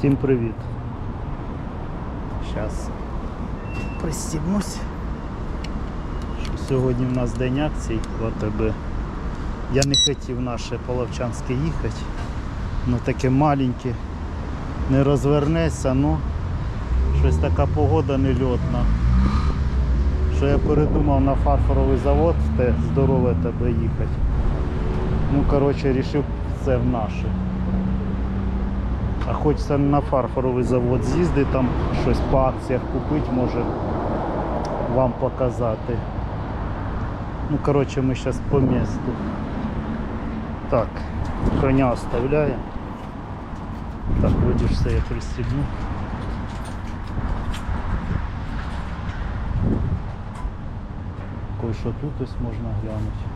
Всім привіт. Зараз пристібнусь. Що Сьогодні в нас день акцій в АТБ. Я не хотів в наше Половчанське їхати. Ну таке маленьке. Не розвернеться, ну щось така погода нельотна. Що я передумав на фарфоровий завод, те здорове тебе їхати. Ну, коротше, рішив це в наше. А хочеться на фарфоровий завод з'їздити, там щось по акціях купити, може вам показати. Ну, коротше, ми зараз по місту. Так, коня оставляємо. Так, вроді я пристібну. Кое-що тут ось можна глянути.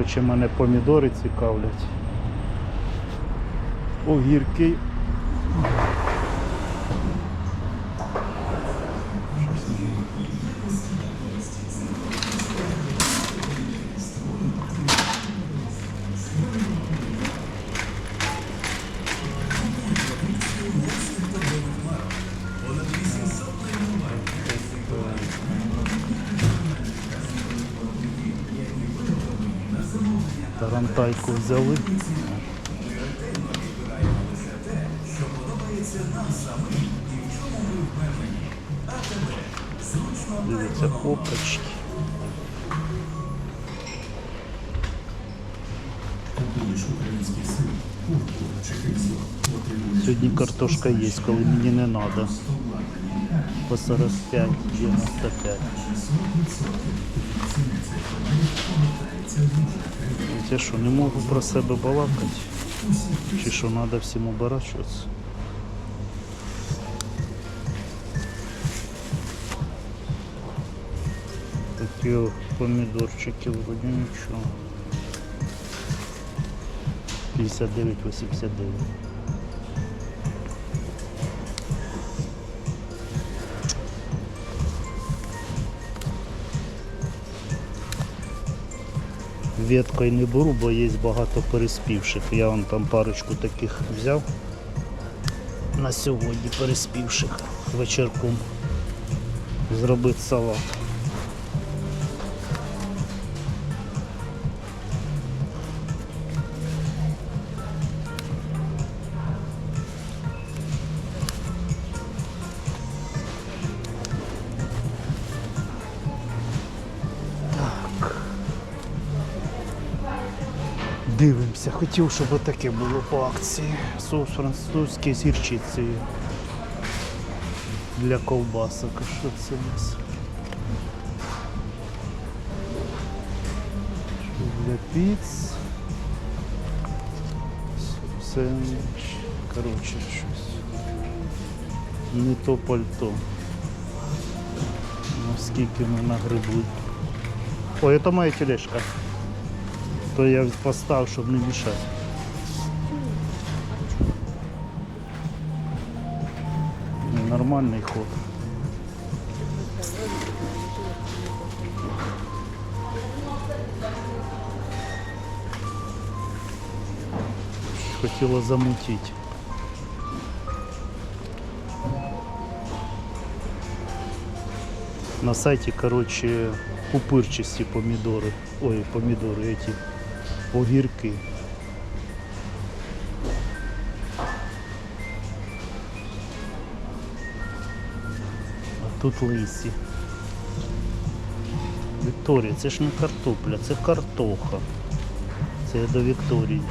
Коротше, мене помідори цікавлять. Огірки. Тарантайку взяли. Дивіться, копочки. Сьогодні картошка є, коли мені не треба. По 45, 95. Я що, не можу про себе балакати? Чи що треба всім оборачуватися? Такі помідорчики вроді нічого. 59-89. Веткою не беру, бо є багато переспівших. Я вон там парочку таких взяв на сьогодні переспівших вечірком зробити салат. Дивимося, хотів, щоб таке було по акції. Соус французький з гірчицею. Для ковбасок. А що це у нас? Що для піц. Сендвіч. Коротше, щось. Не то пальто. Ну скільки ми нагребли. Ой, це моя тележка. То я поставив, щоб не мішати. Ну, Нормальний ход. Хотіла замутити. На сайті, короче, пупырчасті помідори. Ой, помідори, эти Огірки. А тут лисі. Вікторія, це ж не картопля, це картоха. Це я до Вікторії.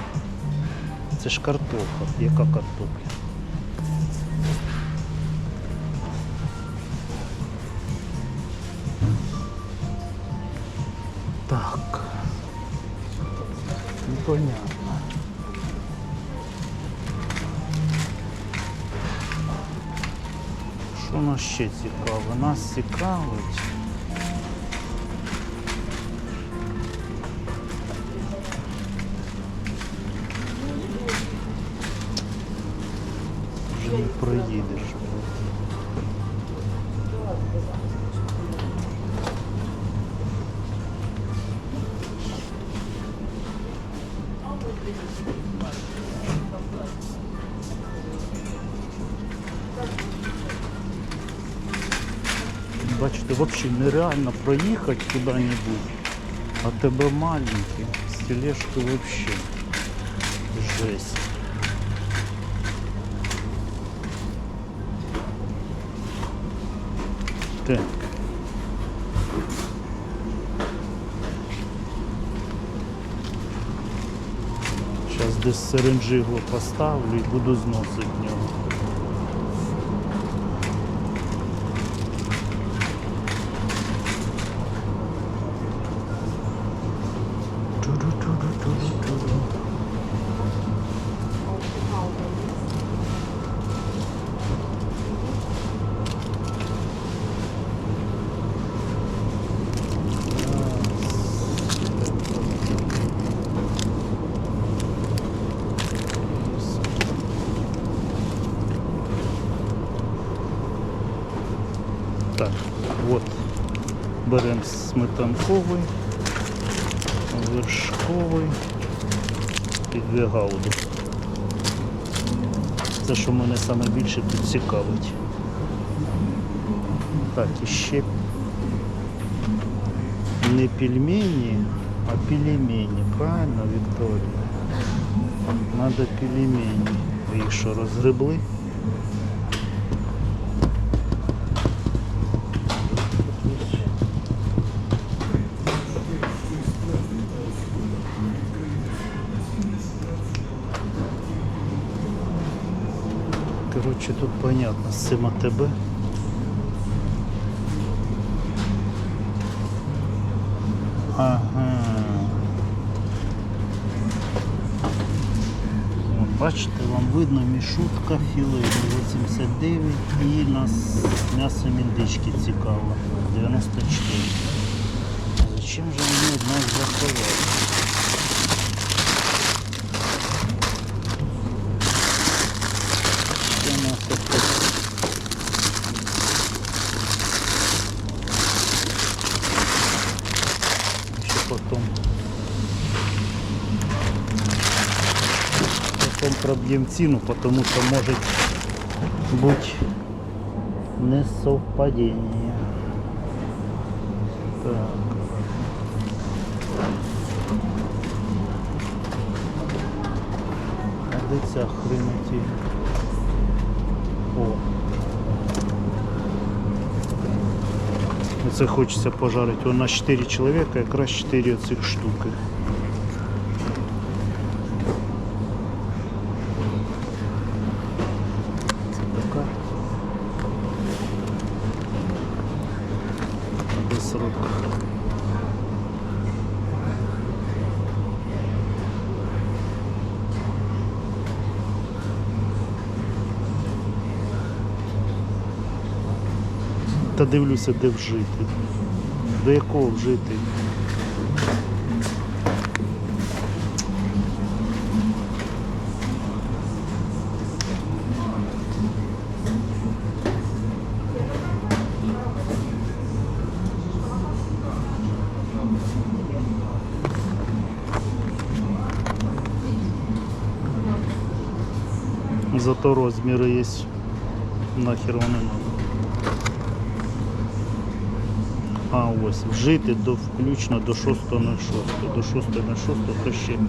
Це ж картоха. Яка картопля? Так. Непонятно. Що нас ще цікаве? Нас цікавить. Вже не проїдеш. Ти взагалі нереально проїхати куди-небудь. А тебе маленький. З тележки взагалі. Жесть. Так. Зараз десь сиренджигло поставлю і буду зносити нього. Ту-ду-ту-ду-ту-ду-ту. Так, от беремо сметанковий, вершковий і дві гауди. Це, що мене саме більше тут цікавить. Так, і ще не пельмені, а пельмені, правильно, Вікторія? Надо пельмені. Їх що розгребли? Короче, тут понятно, з цим АТБ. Ага. От, бачите, вам видно мішутка філе 89 і нас м'ясо міндички цікаво. 94. Зачем же мені одна заховати? Ще у нас тут Еще потом. Потом пробьем цену, потому что может быть несовпадение. Так. А де ця хренотінь? О. Це хочеться пожарити. У нас 4 чоловіка, якраз 4 цих штуки. Це така. Без рук. Та дивлюся, де вжити. До якого вжити? Зато розміри є. Нахер вони надо. А ось вжити до включно до 6.06. До 6.06 то ще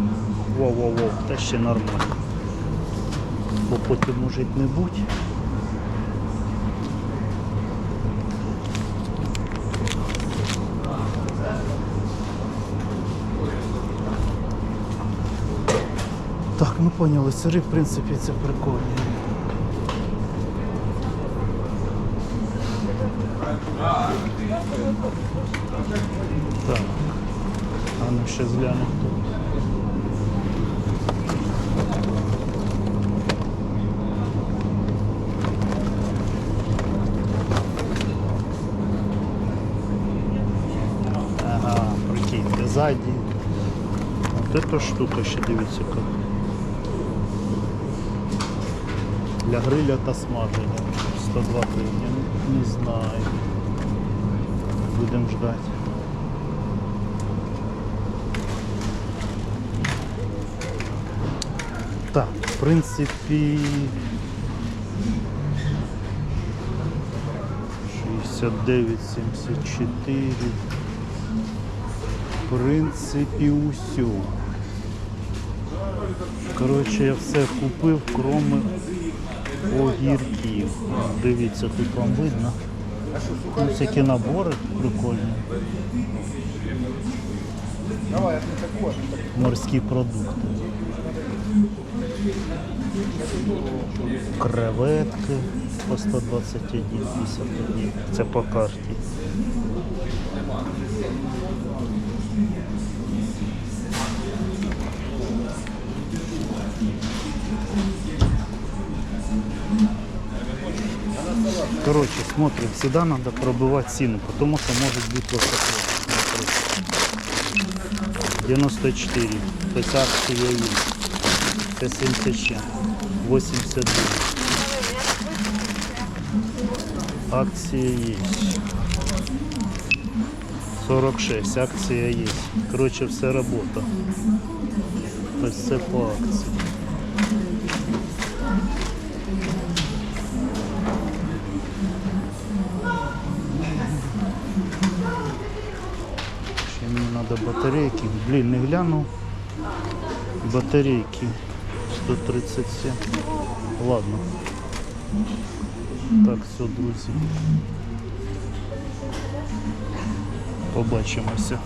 воу-воу-воу, та ще нормально. Бо потім може не будь. Так, ну поняли, сири, в принципі, це прикольно. Так. А ну ще згляну тут. Ага, прикиньте, ззаді. Вот эта штука ще дивіться як. Для гриля та смаження. 102 гривні. Не знаю. Будемо ждати. Так, в принципі. 79,74. В принципі, усю. Коротше, я все купив, кроме огірків. Дивіться, тут вам видно. Ну, всякі набори прикольні. Морські продукти. Креветки по 121,51. Це по карті. Короче, смотрим, всегда надо пробивать цену, потому что может быть. Смотрите. 94, то есть акции есть. Це 77, 89. Акції є. 46, акція є. Коротше, все робота. Ось це по акції. Треба батарейки. Блін, не глянув. Батарейки 137. Ладно. Так, все, друзі. Побачимося.